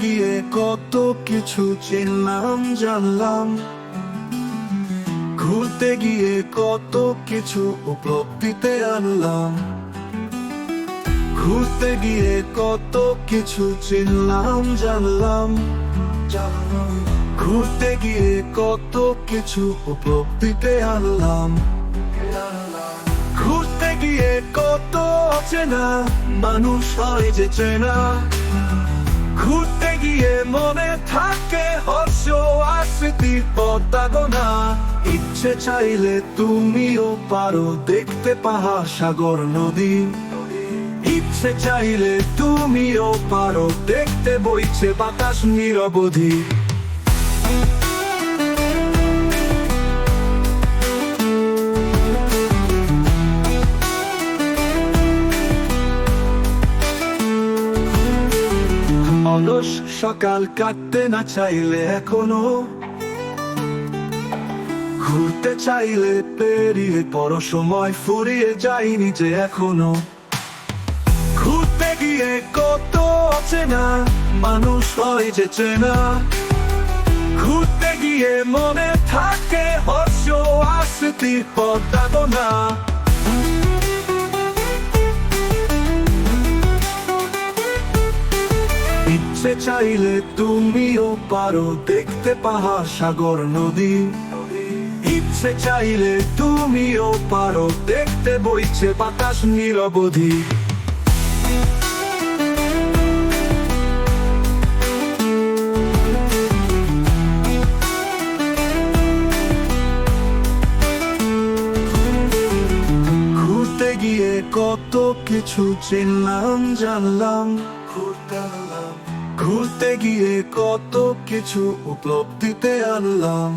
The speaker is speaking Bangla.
গিয়ে কত কিছু চিনলাম, জানলাম। ঘুরতে গিয়ে কত কিছু উপলব্ধিতে আনলাম। ঘুরতে গিয়ে কত কিছু চিনলাম, জানলাম। ঘুরতে গিয়ে কত কিছু উপলব্ধিতে আনলাম। ঘুরতে গিয়ে কত অচেনা মানুষ হয় যে চেনা। ঘুরতে গিয়ে মনে থাকে হর্ষ আর স্মৃতির পদ্মাগনা ইচ্ছে চাইলে তুমিও পারো দেখতে পাহাড় সাগর নদী ইচ্ছে চাইলে তুমিও পারো দেখতে বইছে বাতাস নিরবধি অলস সকাল কাটতে না চাইলে এখনও। ঘুরতে চাইলে পেরিয়ে বড় সময় ফুরিয়ে যায়নি যে এখনও। ঘুরতে গিয়ে কত অচেনা মানুষ হয় যে চেনা। ঘুরতে গিয়ে মনে থাকে হর্ষ আর স্মৃতির ইচ্ছে চাইলে তুমিও পারো দেখতে পাহাড় সাগর নদী। ইচ্ছে চাইলে তুমিও পারো দেখতে বইছে বাতাস নিরবধি। ঘুরতে গিয়ে কত কিছু চিনলাম, জানলাম। ঘুরতে গিয়ে কত কিছু উপলব্ধিতে আনলাম।